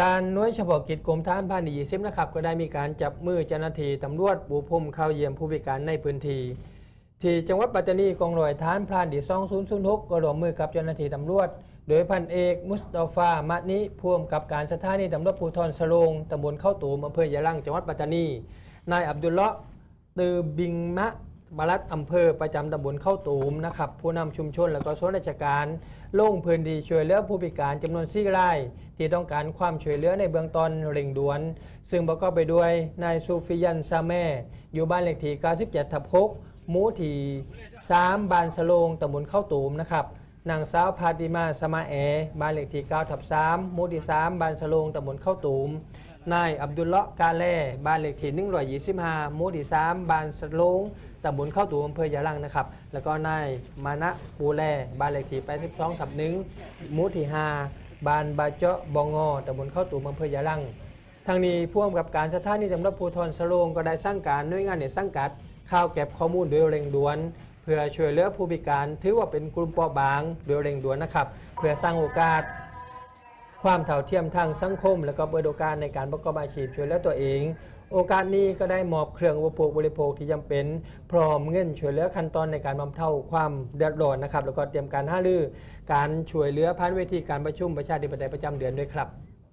ด้านหน่วยเฉพาะกิจกรมทหารพรานที่20นะครับก็ได้มีการจับมือเจ้าหน้าที่ตำรวจปูพรมเข้าเยี่ยมผู้พิการในพื้นที่ที่จังหวัดปัตตานีกองร้อยทหารพรานที่2006ก็ร่วมมือกับเจ้าหน้าที่ตำรวจ โดยพันเอกมุสตาฟามะนิพ่วมกับการสถานีตำรวจภูธรสโรงตำบลเข้าตูมอำเภอยะลังจังหวัดปัตตานีนายอับดุลเลาะตือบิงมะ บารัดอำเภอประจำตำบลเข้าตูมนะครับผู้นำชุมชนและก็ส่วนราชการลงพื้นที่ช่วยเหลือผู้พิการจำนวนสี่ราย ที่ต้องการความช่วยเหลือในเบื้องต้นเร่งด่วน ซึ่งประกอบไปด้วยนายซูฟิยันซาแม่อยู่บ้านเลขที่ 97ทับ6หมู่ที่3บานสโลงตำบลเข้าตูมนะครับ นางสาวพาติมาสมาแอบ้านเลขที่9ทับ3หมู่ที่3บ้านสโลงตำบลเข้าตูมนายอับดุลเลาะห์กาแล่บ้านเลขที่125หมู่ที่3บ้านสโลงตำบลเข้าตูมอำเภอยะลังนะครับ แล้วก็นายมานะปูแลบ้านเลขที่82ทับ1หมู่ที่5บ้านบาเจาะบองอตำบลเข้าตูมอำเภอยะลังทางนี้พ่วงกับการสถานีตำรวจภูธรสโรงก็ได้สร้างการหน่วยงานในสังกัด ข้าวเก็บข้อมูลโดยเร่งด่วน เพื่อช่วยเหลือผู้พิการถือว่าเป็นกลุ่มเปราะบางโดยเร่งด่วนนะครับ เพื่อสร้างโอกาส ความเท่าเทียมทางสังคม และก็เปิดโอกาสในการประกอบอาชีพช่วยเหลือตัวเอง โอกาสนี้ก็ได้มอบเครื่องอุปโภคบริโภคที่จำเป็น พร้อมเงินช่วยเหลือขั้นตอนในการบรรเทาความเดือดร้อนนะครับแล้วก็เตรียมการห้าลือการช่วยเหลือผ่านเวทีการประชุมประชาธิปไตยประจำเดือนด้วยครับ